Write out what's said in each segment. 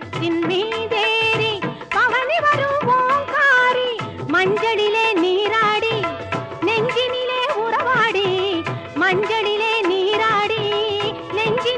மேகத்தின் மீதேறி பவனி வரும் ஓங்காரி மஞ்சளிலே நீராடி நெஞ்சினிலே உறவாடி மஞ்சளிலே நீராடி நெஞ்சின்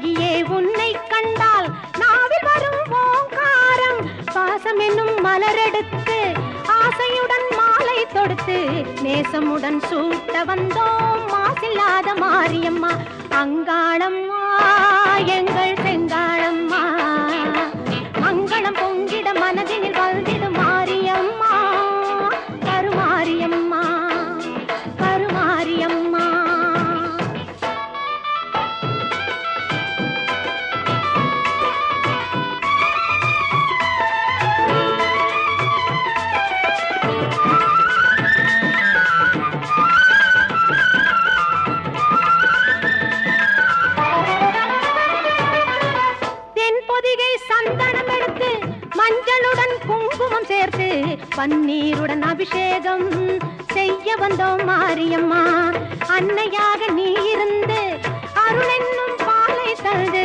அழகியே உன்னை கண்டால் நாவில் வரும் ஓங்காரம். பாசம் என்னும் மலரெடுத்து ஆசையுடன் மாலை தொடுத்து நேசமுடன் சூட்ட வந்தோம். மாசில்லாத மாரியம்மா அங்காளம்மா எங்கள் மஞ்சளுடன் குங்குமம் சேர்த்து பன்னீருடன் அபிஷேகம் செய்ய வந்தோம் மாரியம்மா. அன்னையாக நீ இருந்து அருளென்னும் பாலை தந்து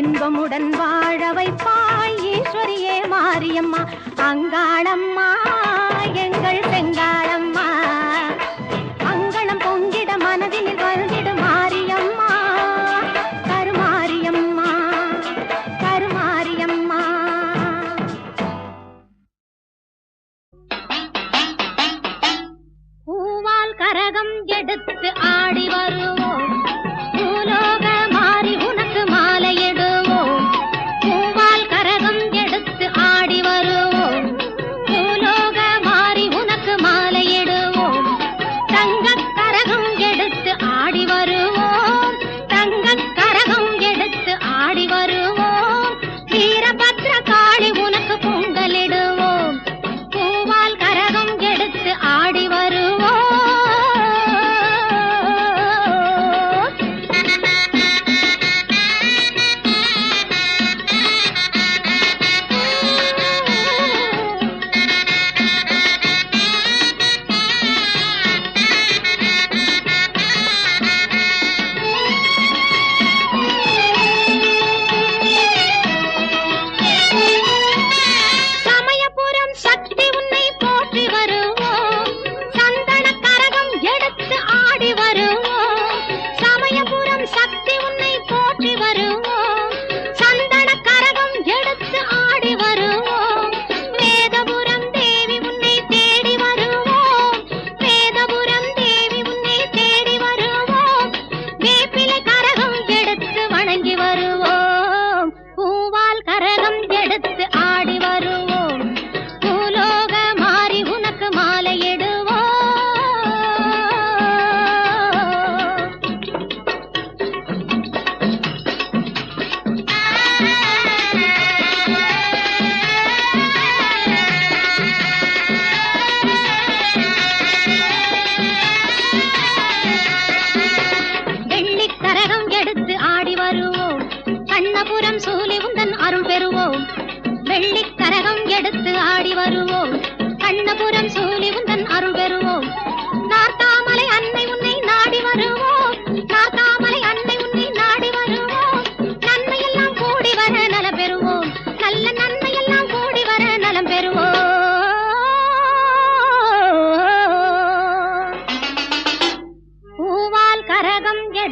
இன்பமுடன் வாழ வைப்பாய் ஈஸ்வரியே மாரியம்மா. அங்காளம்மா எங்கள் செங்காளம்மா